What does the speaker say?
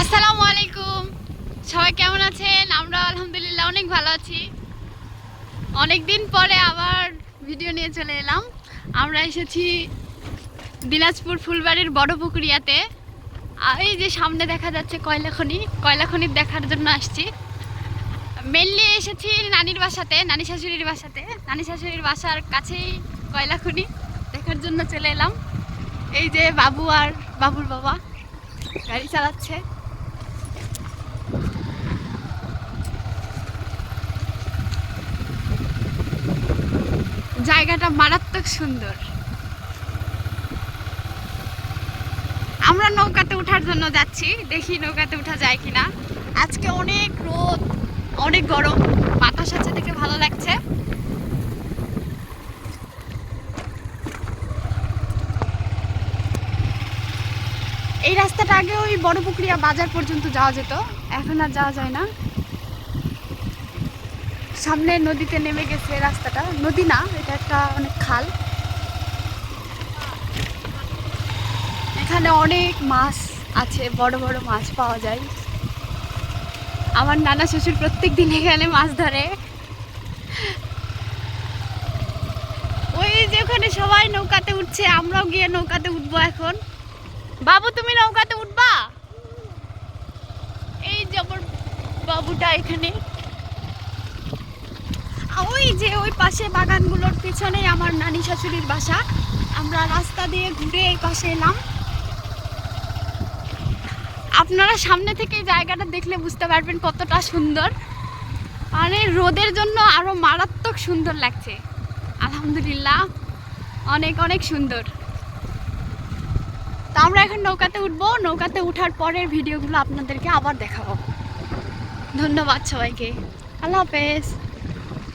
আসসালামু আলাইকুম। সবাই কেমন আছেন? আমরা আলহামদুলিল্লাহ অনেক ভালো আছি। অনেক দিন পরে আবার ভিডিও নিয়ে চলে এলাম। আমরা এসেছি দিনাজপুর ফুলবাড়ির বড় পুকুরিয়াতে এই যে সামনে দেখা যাচ্ছে কয়লা খনি কয়লা খনি দেখার জন্য আসছি। মেনলি এসেছি নানির বাসাতে, নানি শাশুড়ির বাসাতে। নানি শাশুড়ির বাসার কাছেই কয়লা খনি দেখার জন্য চলে এলাম। এই যে বাবু আর বাবুর বাবা গাড়ি চালাচ্ছে। জায়গাটা মারাত্মক সুন্দর। আমরা নৌকাতে ওঠার জন্য যাচ্ছি, দেখি নৌকাতে ওঠা যায় কিনা। আজকে অনেক রোদ, অনেক গরম, বাতাস আছে দেখে ভালো লাগছে। এই রাস্তাটা আগে ওই বড় পুকুরিয়া বাজার পর্যন্ত যাওয়া যেত, এখন আর যাওয়া যায় না। সামনে নদীতে নেমে গেছে রাস্তাটা। নদী না, এটা একটা অনেক খাল। এখানে অনেক মাছ আছে, বড় বড় মাছ পাওয়া যায়। আমার নানা শ্বশুর প্রত্যেক দিন এখানে মাছ ধরে। ওই যে ওখানে সবাই নৌকাতে উঠছে, আমরাও গিয়ে নৌকাতে উঠবো এখন। বাবু, তুমি নৌকাতে উঠবা? এই যে বাবুটা এখানে। যে ওই পাশে বাগানগুলোর পিছনে আমার নানি শাশুড়ির বাসা। আমরা রাস্তা দিয়ে ঘুরে এই পাশে এলাম। আপনারা সামনে থেকে জায়গাটা দেখলে বুঝতে পারবেন কতটা সুন্দর। মানে রোদের জন্য আরও মারাত্মক সুন্দর লাগছে। আলহামদুলিল্লাহ, অনেক অনেক সুন্দর। তো আমরা এখন নৌকাতে উঠবো। নৌকাতে উঠার পরের ভিডিওগুলো আপনাদেরকে আবার দেখাবো। ধন্যবাদ সবাইকে। আল্লাহ হাফেজ।